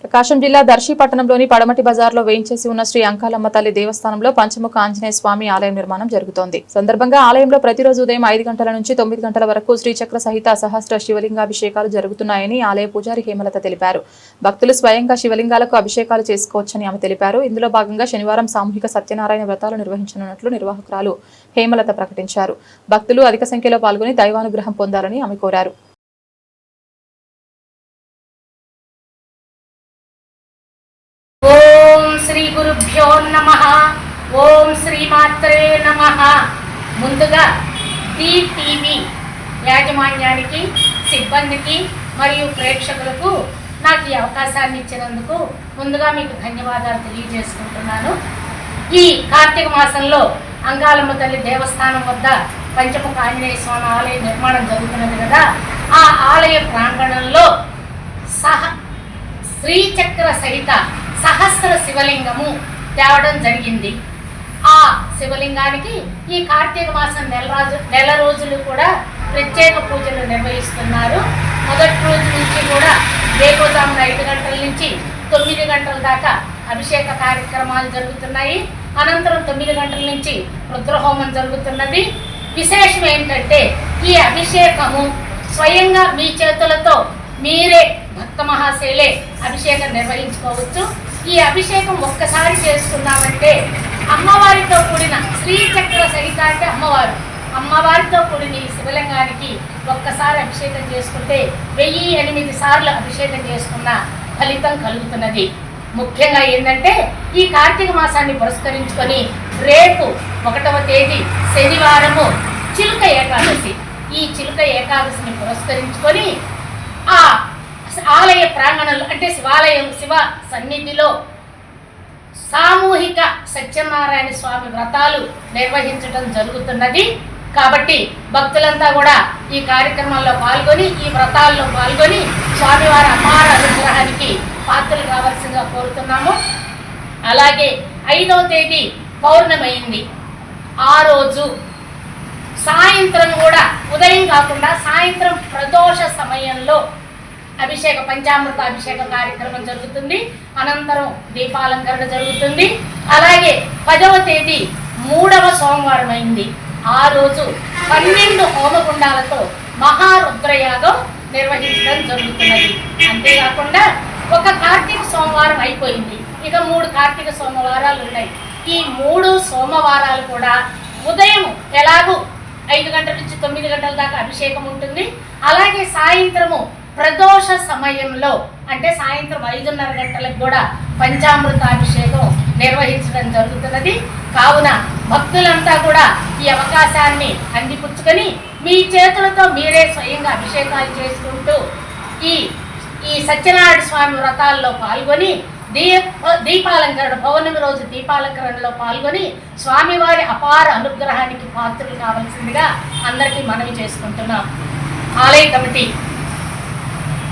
ప్రకాశం జిల్లా దర్శి పట్టణంలోని పడమటి బజార్లో వేయించేసి ఉన్న శ్రీ అంకాలమ్మ తల్లి దేవస్థానంలో పంచముఖ ఆంజనేయ స్వామి ఆలయం నిర్మాణం జరుగుతోంది. సందర్భంగా ఆలయంలో ప్రతిరోజు ఉదయం ఐదు గంటల నుంచి తొమ్మిది గంటల వరకు శ్రీచక్ర సహిత సహస్ర శివలింగాభిషేకాలు జరుగుతున్నాయని ఆలయ పూజారి హేమలత తెలిపారు. భక్తులు స్వయంగా శివలింగాలకు అభిషేకాలు చేసుకోవచ్చని ఆమె తెలిపారు. ఇందులో భాగంగా శనివారం సామూహిక సత్యనారాయణ వ్రతాలు నిర్వహించనున్నట్లు నిర్వాహకురాలు హేమలత ప్రకటించారు. భక్తులు అధిక సంఖ్యలో పాల్గొని దైవానుగ్రహం పొందాలని ఆమె కోరారు. నమ. ఓం శ్రీమాత్రే నమ. ముందుగా టీ టీవీ యాజమాన్యానికి సిబ్బందికి మరియు ప్రేక్షకులకు నాకు ఈ అవకాశాన్ని ఇచ్చినందుకు ముందుగా మీకు ధన్యవాదాలు తెలియజేసుకుంటున్నాను. ఈ కార్తీక మాసంలో అంగాలమ్మ తల్లి దేవస్థానం వద్ద పంచముఖ ఆంజనేయ స్వామి ఆలయ నిర్మాణం జరుగుతున్నది కదా ఆ ఆలయ ప్రాంగణంలో సహ శ్రీచక్ర సహిత సహస్ర శివలింగము తేవడం జరిగింది. ఆ శివలింగానికి ఈ కార్తీక మాసం నెల రోజు నెల రోజులు కూడా ప్రత్యేక పూజలు నిర్వహిస్తున్నారు. మొదటి రోజు నుంచి కూడా వేకోజామున ఐదు గంటల నుంచి తొమ్మిది గంటల దాకా అభిషేక కార్యక్రమాలు జరుగుతున్నాయి. అనంతరం తొమ్మిది గంటల నుంచి రుద్రహోమం జరుగుతున్నది. విశేషం ఏంటంటే ఈ అభిషేకము స్వయంగా మీ చేతులతో మీరే భక్త మహాశైలే అభిషేకం నిర్వహించుకోవచ్చు. ఈ అభిషేకం ఒక్కసారి చేసుకున్నామంటే అమ్మవారితో కూడిన శ్రీచక్ర సహిత అంటే అమ్మవారు. అమ్మవారితో కూడిన ఈ శివలింగానికి ఒక్కసారి అభిషేకం చేసుకుంటే వెయ్యి ఎనిమిది సార్లు అభిషేకం చేసుకున్న ఫలితం కలుగుతున్నది. ముఖ్యంగా ఏంటంటే ఈ కార్తీక మాసాన్ని పురస్కరించుకొని రేపు ఒకటవ తేదీ శనివారము చిలుక ఏకాదశి. ఈ చిలుక ఏకాదశిని పురస్కరించుకొని ఆలయ ప్రాంగణంలో అంటే శివాలయం శివ సన్నిధిలో సామూహిక సత్యనారాయణ స్వామి వ్రతాలు నిర్వహించడం జరుగుతున్నది. కాబట్టి భక్తులంతా కూడా ఈ కార్యక్రమాల్లో పాల్గొని ఈ వ్రతాల్లో పాల్గొని స్వామివారి అపార అనుగ్రహానికి పాత్రలు కావాల్సిందిగా కోరుతున్నాము. అలాగే ఐదవ తేదీ పౌర్ణమైంది. ఆ రోజు సాయంత్రం కూడా ఉదయం కాకుండా సాయంత్రం ప్రదోష సమయంలో అభిషేక పంచామృత అభిషేక కార్యక్రమం జరుగుతుంది. అనంతరం దీపాలంకరణ జరుగుతుంది. అలాగే పదవ తేదీ మూడవ సోమవారం అయింది. ఆ రోజు పన్నెండు హోమగుండాలతో మహారుద్రయాగం నిర్వహించడం జరుగుతున్నది. అంతేకాకుండా ఒక కార్తీక సోమవారం అయిపోయింది. ఇక మూడు కార్తీక సోమవారాలు ఉన్నాయి. ఈ మూడు సోమవారాలు కూడా ఉదయం ఎలాగూ ఐదు గంటల నుంచి తొమ్మిది గంటల దాకా అభిషేకం ఉంటుంది. అలాగే సాయంత్రము ప్రదోష సమయంలో అంటే సాయంత్రం ఐదున్నర గంటలకు కూడా పంచామృత అభిషేకం నిర్వహించడం జరుగుతున్నది. కావున భక్తులంతా కూడా ఈ అవకాశాన్ని అందిపుచ్చుకొని మీ చేతులతో మీరే స్వయంగా అభిషేకాలు చేసుకుంటూ ఈ ఈ సత్యనారాయణ స్వామి వ్రతాల్లో పాల్గొని దీప దీపాలంకరణ పౌర్ణమి రోజు దీపాలంకరణలో పాల్గొని స్వామివారి అపార అనుగ్రహానికి పాత్రలు కావాల్సిందిగా అందరికీ మనవి చేసుకుంటున్నాం. ఆలయ కమిటీ